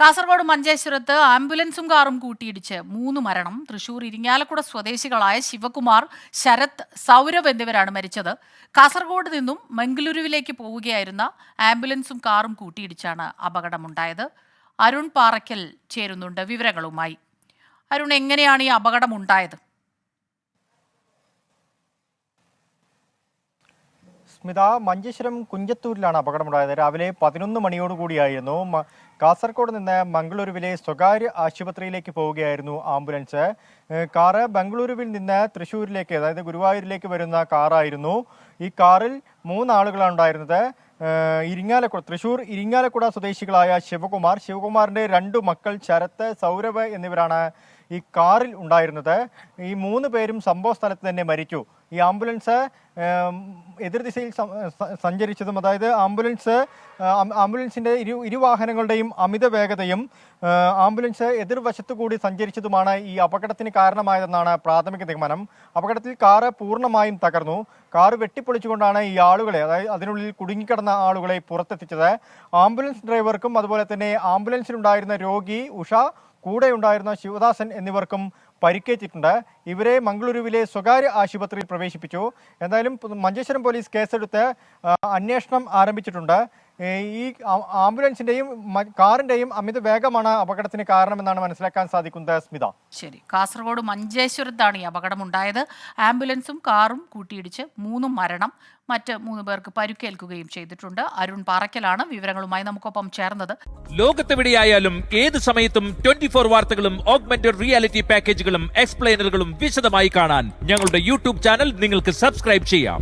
കാസർഗോഡ് മഞ്ചേശ്വരത്ത് ആംബുലൻസും കാറും കൂട്ടിയിടിച്ച് മൂന്ന് മരണം. തൃശൂർ ഇരിങ്ങാലക്കുട സ്വദേശികളായ ശിവകുമാർ ശരത് സൗരവ് എന്നിവരാണ് മരിച്ചത്. കാസർഗോഡ് നിന്നും മംഗലൂരുവിലേക്ക് പോവുകയായിരുന്ന ആംബുലൻസും കാറും കൂട്ടിയിടിച്ചാണ് അപകടമുണ്ടായത്. അരുൺ പാറയ്ക്കൽ ചേരുന്നുണ്ട് വിവരങ്ങളുമായി. അരുൺ എങ്ങനെയാണ് ഈ അപകടമുണ്ടായത്? സ്മിത മഞ്ചേശ്വരം കുഞ്ചത്തൂരിലാണ് അപകടമുണ്ടായത്. രാവിലെ പതിനൊന്ന് മണിയോടുകൂടിയായിരുന്നു കൂടിയായിരുന്നു കാസർഗോഡ് നിന്ന് മംഗളൂരുവിലെ സ്വകാര്യ ആശുപത്രിയിലേക്ക് പോവുകയായിരുന്നു ആംബുലൻസ്. കാറ് ബംഗളൂരുവിൽ നിന്ന് തൃശ്ശൂരിലേക്ക് അതായത് ഗുരുവായൂരിലേക്ക് വരുന്ന കാറായിരുന്നു. ഈ കാറിൽ മൂന്നാളുകളാണ് ഉണ്ടായിരുന്നത് ഇരിങ്ങാലക്കുട തൃശൂർ ഇരിങ്ങാലക്കുട സ്വദേശികളായ ശിവകുമാർ. ശിവകുമാറിന്റെ രണ്ടു മക്കൾ ശരത്ത് സൗരവ് എന്നിവരാണ് ഈ കാറിൽ ഉണ്ടായിരുന്നത്. ഈ മൂന്ന് പേരും സംഭവ സ്ഥലത്ത് തന്നെ മരിച്ചു. ഈ ആംബുലൻസ് എതിർദിശയിൽ സഞ്ചരിച്ചതും അതായത് ആംബുലൻസ് ആംബുലൻസിന്റെ ഇരു ഇരുവാഹനങ്ങളുടെയും അമിത വേഗതയും ആംബുലൻസ് എതിർവശത്തു കൂടി സഞ്ചരിച്ചതുമാണ് ഈ അപകടത്തിന് കാരണമായതെന്നാണ് പ്രാഥമിക നിഗമനം. അപകടത്തിൽ കാറ് പൂർണമായും തകർന്നു. കാറ് വെട്ടിപ്പൊളിച്ചുകൊണ്ടാണ് ഈ ആളുകളെ അതായത് അതിനുള്ളിൽ കുടുങ്ങിക്കിടന്ന ആളുകളെ പുറത്തെത്തിച്ചത്. ആംബുലൻസ് ഡ്രൈവർക്കും അതുപോലെ തന്നെ ആംബുലൻസിലുണ്ടായിരുന്ന രോഗി ഉഷ കൂടെയുണ്ടായിരുന്ന ശിവദാസൻ എന്നിവർക്കും പരിക്കേറ്റിട്ടുണ്ട്. ഇവരെ മംഗളൂരുവിലെ സ്വകാര്യ ആശുപത്രിയിൽ പ്രവേശിപ്പിച്ചു. എന്തായാലും മഞ്ചേശ്വരം പോലീസ് കേസെടുത്ത് അന്വേഷണം ആരംഭിച്ചിട്ടുണ്ട്. ഈ ആംബുലൻസിന്റെയും കാറിന്റെയും അമിത വേഗമാണ് അപകടത്തിന് കാരണമെന്നാണ് മനസ്സിലാക്കാൻ സാധിക്കുന്നത് സ്മിത. ശരി. കാസർഗോഡ് മഞ്ചേശ്വരത്താണ് ഈ അപകടം ഉണ്ടായത് ആംബുലൻസും കാറും കൂട്ടിയിടിച്ച് മൂന്ന് മരണം മറ്റ് മൂന്ന് പേർക്ക് പരുക്കേൽക്കുകയും ചെയ്തിട്ടുണ്ട്. അരുൺ പാറയ്ക്കലാണ് വിവരങ്ങളുമായി നമുക്കൊപ്പം ചേർന്നത്. ലോകത്തെവിടെയായാലും ഏത് സമയത്തും ട്വന്റി ഫോർ വാർത്തകളും ഓഗ്മെന്റഡ് റിയാലിറ്റി പാക്കേജുകളും എക്സ്പ്ലെയിനറുകളും വിശദമായി കാണാൻ ഞങ്ങളുടെ യൂട്യൂബ് ചാനൽ നിങ്ങൾക്ക് സബ്സ്ക്രൈബ് ചെയ്യാം